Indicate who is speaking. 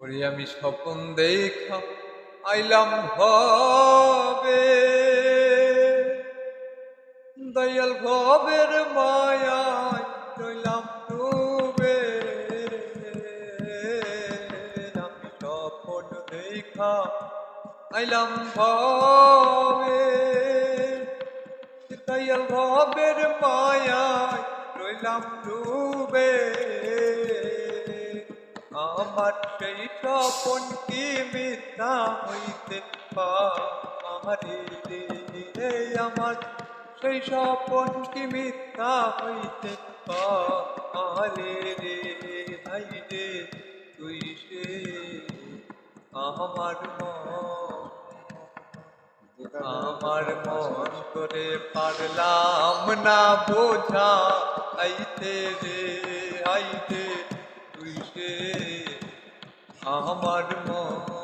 Speaker 1: ওরে আমি স্বপন দেখা, আইলাম ভবে। দয়াল ভবের মায়ায় রইলাম ডুবে। আমি স্বপন দেখা, আইলাম ভবে। দয়াল ভবের মায়ায় রইলাম ডুবে। আমার সেই স্বপন কি মিথ্যা হইতে পারে? রে আমার সেই স্বপন কি মিথ্যা হইতে পারে? রে হাই রে, তুই সে আমার আমার মন করে পারলাম না বোঝা, আইতে রে, আইতে। আমার মন